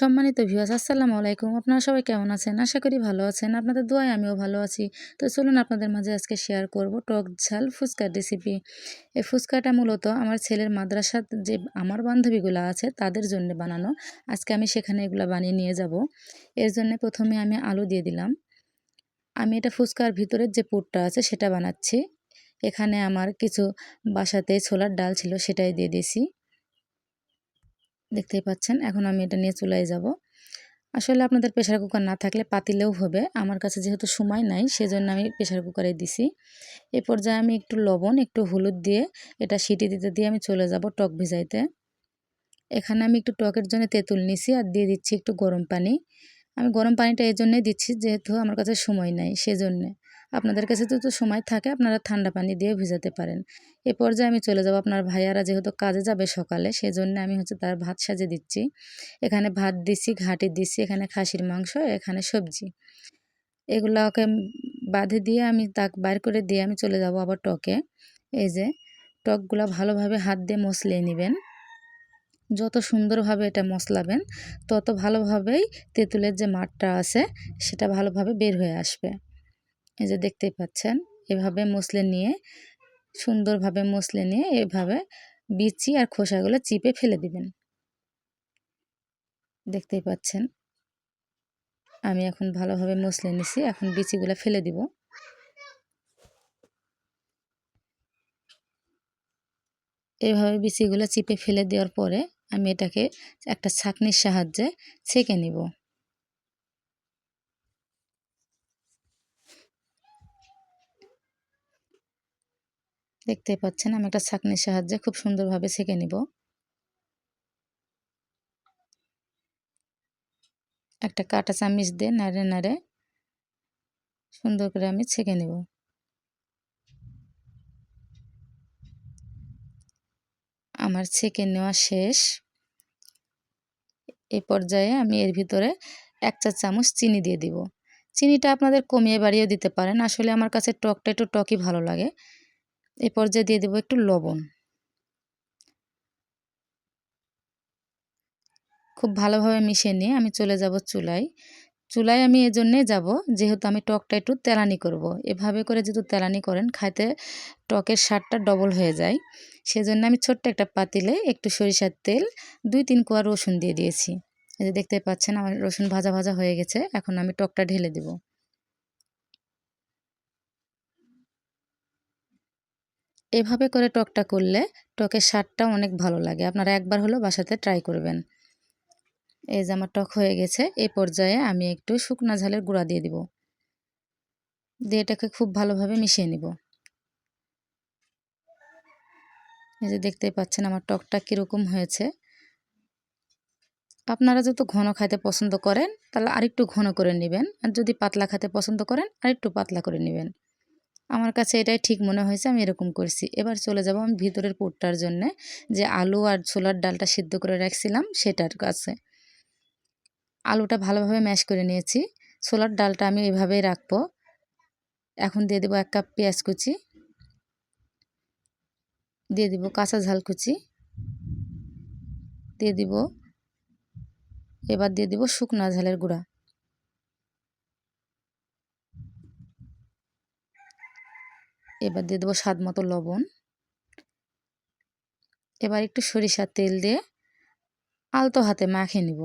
সম্মানিত ভিউয়ার্স আসসালামু আলাইকুম। আপনারা সবাই কেমন আছেন? আশা করি ভালো আছেন। আপনাদের দোয়ায় আমিও ভালো আছি। তো চলুন আপনাদের মাঝে আজকে শেয়ার করব টক ঝাল ফুচকার রেসিপি এই ফুচকাটা মূলত আমার ছেলের মাদ্রাসার যে আমার বান্ধবীগুলো আছে, তাদের জন্য বানানো। আজকে আমি সেখানে এগুলো বানিয়ে নিয়ে যাব। এর জন্য প্রথমে আমি আলু দিয়ে দিলাম। আমি এটা ফুচকার ভিতরের যে পুরটা আছে, সেটা বানাচ্ছি। এখানে আমার কিছু বাসাতে ছোলার ডাল ছিল, সেটাই দিয়ে দিয়েছি। দেখতেই পাচ্ছেন, এখন আমি এটা নিয়ে চুলায় যাব। আসলে আপনাদের প্রেশার কুকার না থাকলে পাতিলেও হবে, আমার কাছে যেহেতু সময় নাই, সেজন্য আমি প্রেশার কুকারে দিছি। এ পর্যায়ে আমি একটু লবণ, একটু হলুদ দিয়ে এটা সিটি দিতে, দিয়ে আমি চলে যাব টক ভিজাইতে। এখানে আমি একটু টকের জন্য তেঁতুল নিছি আর দিয়ে দিচ্ছি একটু গরম পানি। আমি গরম পানিটা এই জন্যই দিচ্ছি, যেহেতু আমার কাছে সময় নাই, সেজন্যে। আপনাদের কাছে তো সময় থাকে, আপনারা ঠান্ডা পানি দিয়ে ভিজাতে পারেন। এ পর্যায়ে আমি চলে যাব আপনার ভাইয়ারা যেহেতু কাজে যাবে সকালে, সেজন্য আমি হচ্ছে তার ভাত সাজে দিচ্ছি। এখানে ভাত দিচ্ছি ঘাটি দিচ্ছি এখানে খাসির মাংস, এখানে সবজি। এগুলোকে বাঁধে দিয়ে আমি তাক বাইর করে দিয়ে আমি চলে যাব আবার টকে। এই যে, টকগুলো ভালোভাবে হাত দিয়ে মশলিয়ে নেবেন। যত সুন্দরভাবে এটা মশলাবেন তত ভালোভাবেই তেঁতুলের যে মাঠটা আছে, সেটা ভালোভাবে বের হয়ে আসবে। এই যে দেখতেই পাচ্ছেন, এভাবে মশলে নিয়ে, সুন্দরভাবে মশলে নিয়ে এভাবে বিচি আর খোসাগুলো চিপে ফেলে দিবেন। দেখতেই পাচ্ছেন, আমি এখন ভালোভাবে মশলে নিছি, এখন বিচিগুলো ফেলে দিব। এভাবে বিচিগুলো চিপে ফেলে দেওয়ার পরে আমি এটাকে একটা ছাকনির সাহায্যে ছেঁকে নিব। দেখতে পাচ্ছেন, আমি একটা ছাকনির সাহায্যে খুব সুন্দরভাবে ছেঁকে নিব। একটা কাটা চামিচ দিয়ে নাড়ে নাড়ে সুন্দর করে আমি ছেঁকে নেব। আমার ছেঁকে নেওয়া শেষ। এই পর্যায়ে আমি এর ভিতরে এক চা চামচ চিনি দিয়ে দিব। চিনিটা আপনাদের কমিয়ে বাড়িয়ে দিতে পারেন, আসলে আমার কাছে টকটা একটু টকই ভালো লাগে। এই পর্যায়ে দিয়ে দেবো একটু লবণ। খুব ভালোভাবে মিশিয়ে নিয়ে আমি চলে যাব চুলায়। চুলায় আমি এজন্যে যাব, যেহেতু আমি টকটা একটু তেলানি করব। এভাবে করে যেহেতু তেলানি করেন, খাইতে টকের স্বাদটা ডবল হয়ে যায়। সেজন্য আমি ছোট্ট একটা পাতিলে একটু সরিষার তেল, দুই তিন কোয়া রসুন দিয়ে দিয়েছি। এই যে দেখতে পাচ্ছেন, আমার রসুন ভাজা ভাজা হয়ে গেছে, এখন আমি টকটা ঢেলে দেবো। এভাবে করে টকটা করলে টকের স্বাদটা অনেক ভালো লাগে। আপনারা একবার হলেও বাসাতে ট্রাই করবেন। এই যে আমার টক হয়ে গেছে এই পর্যায়ে আমি একটু শুকনা ঝালের গুঁড়া দিয়ে দিব। দিয়ে এটাকে খুব ভালোভাবে মিশিয়ে নিব। এই যে দেখতেই পাচ্ছেন আমার টকটা কীরকম হয়েছে। আপনারা যত ঘন খাইতে পছন্দ করেন, তাহলে আরেকটু ঘন করে নেবেন। আর যদি পাতলা খেতে পছন্দ করেন, আরেকটু পাতলা করে নেবেন। আমার কাছে এটাই ঠিক মনে হয়েছে, আমি এরকম করছি। এবার চলে যাব আমি ভিতরের পুরটার জন্যে, যে আলু আর ছোলার ডালটা সিদ্ধ করে রাখছিলাম সেটার কাছে। আলুটা ভালোভাবে ম্যাশ করে নিয়েছি, ছোলার ডালটা আমি এভাবেই রাখব। এখন দিয়ে দেবো এক কাপ পেঁয়াজ কুচি, দিয়ে দিব কাঁচা ঝাল কুচি, দিয়ে দিব, এবার দিয়ে দিব শুকনা ঝালের গুঁড়া। এবার দিয়ে দেবো স্বাদ মতো লবণ। এবার একটু সরিষার তেল দিয়ে আলতো হাতে মাখিয়ে নিব।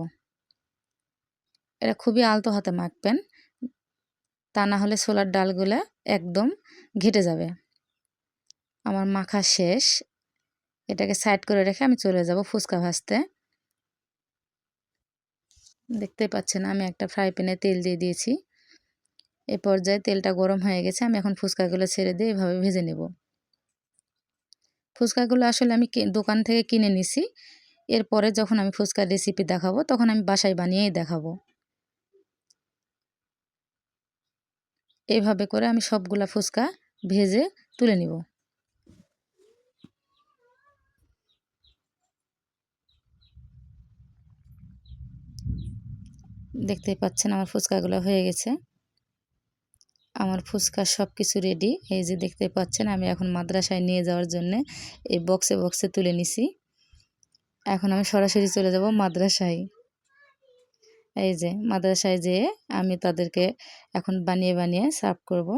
এটা খুবই আলতো হাতে মাখবেন, তা না হলে ছোলার ডালগুলো একদম ঘেটে যাবে। আমার মাখা শেষ। এটাকে সাইড করে রেখে আমি চলে যাব ফুচকা ভাজতে। দেখতেই পাচ্ছেন আমি একটা ফ্রাই প্যানে তেল দিয়ে দিয়েছি। এ পর্যায়ে তেলটা গরম হয়ে গেছে, আমি এখন ফুচকাগুলো ছেড়ে দিয়ে এভাবে ভেজে নেব। ফুচকাগুলো আসলে আমি দোকান থেকে কিনে নিছি। এরপরে যখন আমি ফুচকার রেসিপি দেখাবো, তখন আমি বাসায় বানিয়েই দেখাবো। এভাবে করে আমি সবগুলা ফুচকা ভেজে তুলে নিব। দেখতেই পাচ্ছেন আমার ফুচকাগুলো হয়ে গেছে। আমার ফুচকা সব কিছু রেডি এই যে দেখতে পাচ্ছেন, আমি এখন মাদ্রাসায় নিয়ে যাওয়ার জন্য এই বক্সে বক্সে তুলে নিছি। এখন আমি সরাসরি চলে যাব মাদ্রাসায়। এই যে মাদ্রাসায় যেয়ে আমি তাদেরকে এখন বানিয়ে বানিয়ে সার্ভ করব।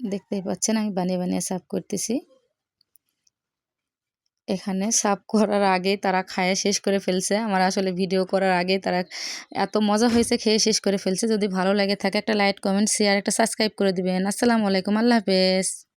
দেখতেই পাচ্ছেন, আমি বানিয়ে বানিয়ে সার্ভ করতেছি। এখানে সাফ করার আগে তারা খায়ে শেষ করে ফেলছে। আমার আসলে ভিডিও করার আগে তারা এত মজা হয়েছে খেয়ে শেষ করে ফেলছে। যদি ভালো লাগে থাকে একটা লাইক কমেন্ট শেয়ার একটা সাবস্ক্রাইব করে দিবেন। আসসালামু আলাইকুম, আল্লাহ হাফেজ।